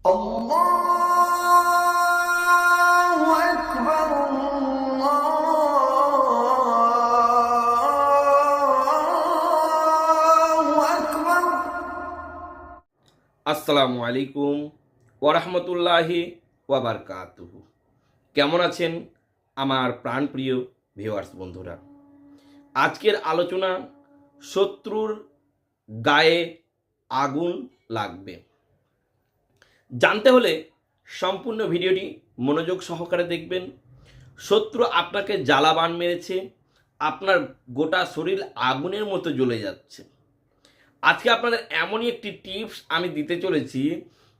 আসসালামু আলাইকুম ওরহমতুল্লাহি ওয়াবারকাতুহু কেমন আছেন আমার প্রাণপ্রিয় ভিউয়ার্স বন্ধুরা? আজকের আলোচনা শত্রুর গায়ে আগুন লাগবে। জানতে হলে সম্পূর্ণ ভিডিওটি মনোযোগ সহকারে দেখবেন। শত্রু আপনাকে জ্বালাবান মেরেছে, আপনার গোটা শরীর আগুনের মতো জ্বলে যাচ্ছে। আজকে আপনাদের এমনই একটি টিপস আমি দিতে চলেছি,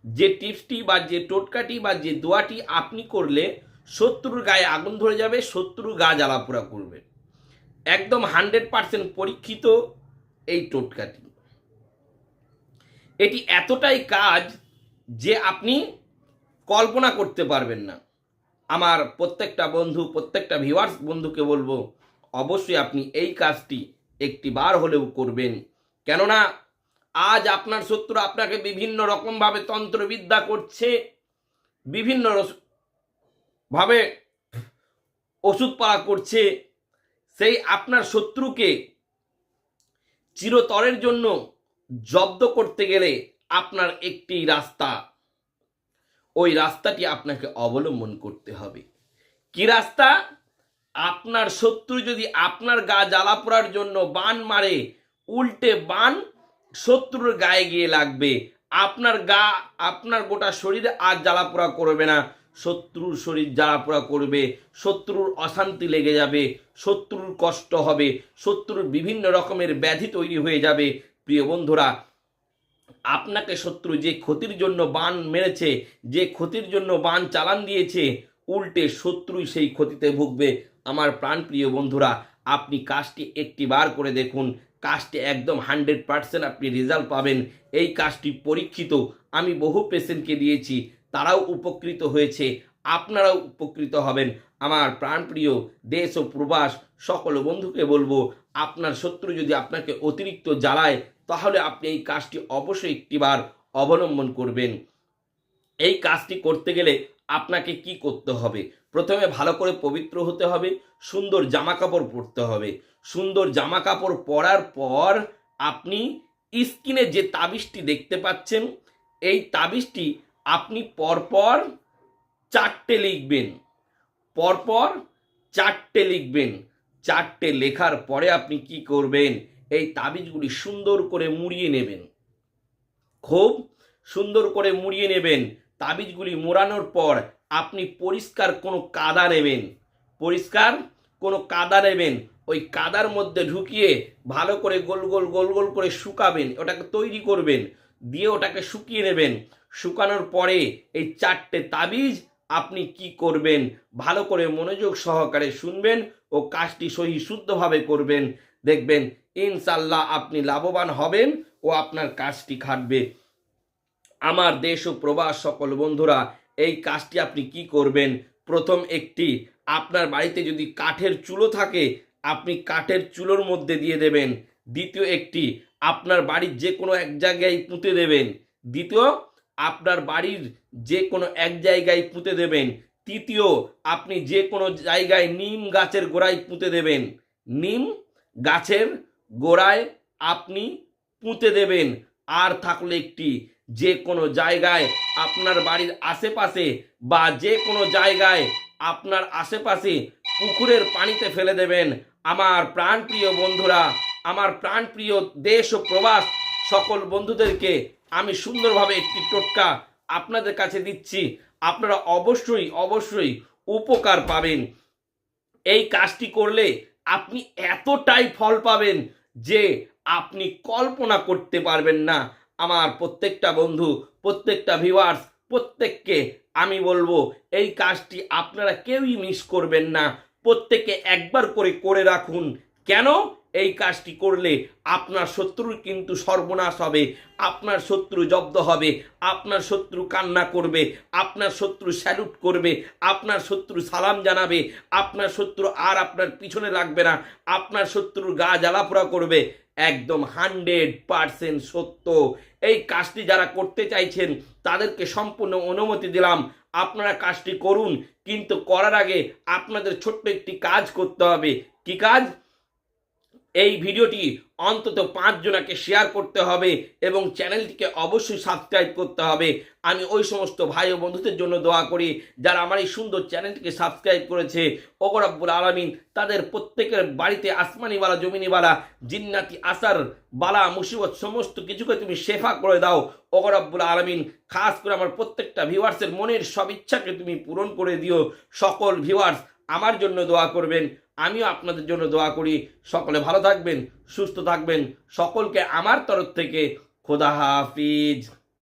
যে টিপসটি বা যে টোটকাটি বা যে দোয়াটি আপনি করলে শত্রুর গায়ে আগুন ধরে যাবে শত্রুর গা জ্বালাপোড়া করবে। একদম হান্ড্রেড পার্সেন্ট পরীক্ষিত এই টোটকাটি। এটি এতটাই কাজ যে আপনি কল্পনা করতে পারবেন না। আমার প্রত্যেকটা বন্ধু, প্রত্যেকটা ভিউয়ার্স বন্ধুকে বলব, অবশ্যই আপনি এই কাজটি একটি বার হলেও করবেন। কেননা, আজ আপনার শত্রু আপনাকে বিভিন্ন রকমভাবে তন্ত্রবিদ্যা করছে, বিভিন্ন ভাবে ওষুধ পাড়া করছে। সেই আপনার শত্রুকে চিরতরের জন্য জব্দ করতে গেলে আপনার একটি রাস্তা। ওই রাস্তাটি আপনাকে অবলম্বন করতে হবে। কি রাস্তা? আপনার শত্রু যদি আপনার গা জ্বালা পোড়ার জন্য বান মারে, উল্টে বান শত্রুর গায়ে গিয়ে লাগবে। আপনার গা, আপনার গোটা শরীরে আর জ্বালাপোড়া করবে না। শত্রুর শরীর জ্বালাপোড়া করবে, শত্রুর অশান্তি লেগে যাবে, শত্রুর কষ্ট হবে, শত্রুর বিভিন্ন রকমের ব্যাধি তৈরি হয়ে যাবে। প্রিয় বন্ধুরা আপনাকে শত্রু যে ক্ষতির জন্য বান মেরেছে, যে ক্ষতির জন্য বান চালান দিয়েছে, উল্টে শত্রুই সেই ক্ষতিতে ভুগবে। আমার প্রাণপ্রিয় বন্ধুরা, আপনি কাজটি একটি বার করে দেখুন। কাজটি একদম হান্ড্রেড পার্সেন্ট আপনি রেজাল্ট পাবেন। এই কাজটি পরীক্ষিত। আমি বহু পেশেন্টকে দিয়েছি, তারাও উপকৃত হয়েছে, আপনারাও উপকৃত হবেন। আমার প্রাণপ্রিয় দেশ ও প্রবাস, সকল বন্ধুকে বলব, আপনার শত্রু যদি আপনাকে অতিরিক্ত জ্বালায় তাহলে আপনি এই কাজটি অবশ্যই একটিবার অবলম্বন করবেন। এই কাজটি করতে গেলে আপনাকে কি করতে হবে? প্রথমে ভালো করে পবিত্র হতে হবে, সুন্দর জামা কাপড় পরতে হবে। সুন্দর জামা কাপড় পরার পর আপনি স্কিনে যে তাবিজটি দেখতে পাচ্ছেন, এই তাবিজটি আপনি পরপর চারটে লিখবেন। পরপর চারটে লিখবেন। চারটে লেখার পরে আপনি কি করবেন? এই তাবিজগুলি সুন্দর করে মুড়িয়ে নেবেন। খুব সুন্দর করে মুড়িয়ে নেবেন। তাবিজগুলি মোড়ানোর পর আপনি পরিষ্কার কোনো কাদা নেবেন। পরিষ্কার কোনো কাদা নেবেন। ওই কাদার মধ্যে ঢুকিয়ে ভালো করে গোল গোল গোল গোল করে শুকাবেন। ওটাকে তৈরি করবেন। দিয়ে ওটাকে শুকিয়ে নেবেন। শুকানোর পরে এই চারটে তাবিজ আপনি কি করবেন? ভালো করে মনোযোগ সহকারে শুনবেন ও কাজটি সহি শুদ্ধভাবে করবেন। দেখবেন ইনশাল্লাহ আপনি লাভবান হবেন ও আপনার কাজটি খাটবে। আমার দেশ ও প্রবাস সকল বন্ধুরা, এই কাজটি আপনি কি করবেন? প্রথম একটি, আপনার বাড়িতে যদি কাঠের চুলো থাকে, আপনি কাঠের চুলোর মধ্যে দিয়ে দেবেন। দ্বিতীয় একটি, আপনার বাড়ির যে কোনো এক জায়গায় পুঁতে দেবেন। দ্বিতীয়, আপনার বাড়ির যে কোনো এক জায়গায় পুঁতে দেবেন। তৃতীয়, আপনি যে কোনো জায়গায় নিম গাছের গোড়ায় পুঁতে দেবেন। নিম গাছের গোড়ায় আপনি পুঁতে দেবেন। আর থাকলে একটি, যে কোনো জায়গায় আপনার বাড়ির আশেপাশে বা যে কোনো জায়গায় আপনার আশেপাশে পুকুরের পানিতে ফেলে দেবেন। আমার প্রাণপ্রিয় বন্ধুরা, আমার প্রাণপ্রিয় দেশ ও প্রবাস সকল বন্ধুদেরকে আমি সুন্দরভাবে একটি টোটকা আপনাদের কাছে দিচ্ছি। আপনারা অবশ্যই অবশ্যই উপকার পাবেন। এই কাজটি করলে আপনি এতটাই ফল পাবেন। যে আপনি কল্পনা করতে পারবেন না। আমার প্রত্যেকটা বন্ধু, প্রত্যেকটা ভিউয়ার্স প্রত্যেককে আমি বলব, এই কাজটি আপনারা কেউই মিস করবেন না। প্রত্যেকে একবার করে করে রাখুন। কেন? এই কাজটি করলে আপনার শত্রুর কিন্তু সর্বনাশ হবে, আপনার শত্রু জব্দ হবে, আপনার শত্রু কান্না করবে, আপনার শত্রু স্যালুট করবে, আপনার শত্রু সালাম জানাবে, আপনার শত্রু আর আপনার পিছনে লাগবে না, আপনার শত্রুর গা জ্বালাপোড়া করবে, একদম হান্ড্রেড পারসেন্ট সত্য। এই কাজটি যারা করতে চাইছেন, তাদেরকে সম্পূর্ণ অনুমতি দিলাম, আপনারা কাজটি করুন, কিন্তু করার আগে আপনাদের ছোট্ট একটি কাজ করতে হবে। কি কাজ? এই ভিডিওটি অন্তত পাঁচজনাকে শেয়ার করতে হবে এবং চ্যানেলটিকে অবশ্যই সাবস্ক্রাইব করতে হবে। আমি ওই সমস্ত ভাই ও বন্ধুদের জন্য দোয়া করি, যারা আমার এই সুন্দর চ্যানেলটিকে সাবস্ক্রাইব করেছে ওগর ওগরাব্বুল আলমিন, তাদের প্রত্যেকের বাড়িতে আসমানিওয়ালা জমিনিওয়ালা জিন্নাতি, আসার, বালা, মুসিবত, সমস্ত কিছুকে তুমি শেফা করে দাও। ওগর ওগরাব্বুল আলমিন, খাস করে আমার প্রত্যেকটা ভিউয়ার্সের মনের সব ইচ্ছাকে তুমি পূরণ করে দিও। সকল ভিউয়ার্স আমার জন্য দোয়া করবেন, আমিও আপনাদের জন্য দোয়া করি। সকলে ভালো থাকবেন, সুস্থ থাকবেন। সকলকে আমার তরফ থেকে খোদা হাফিজ।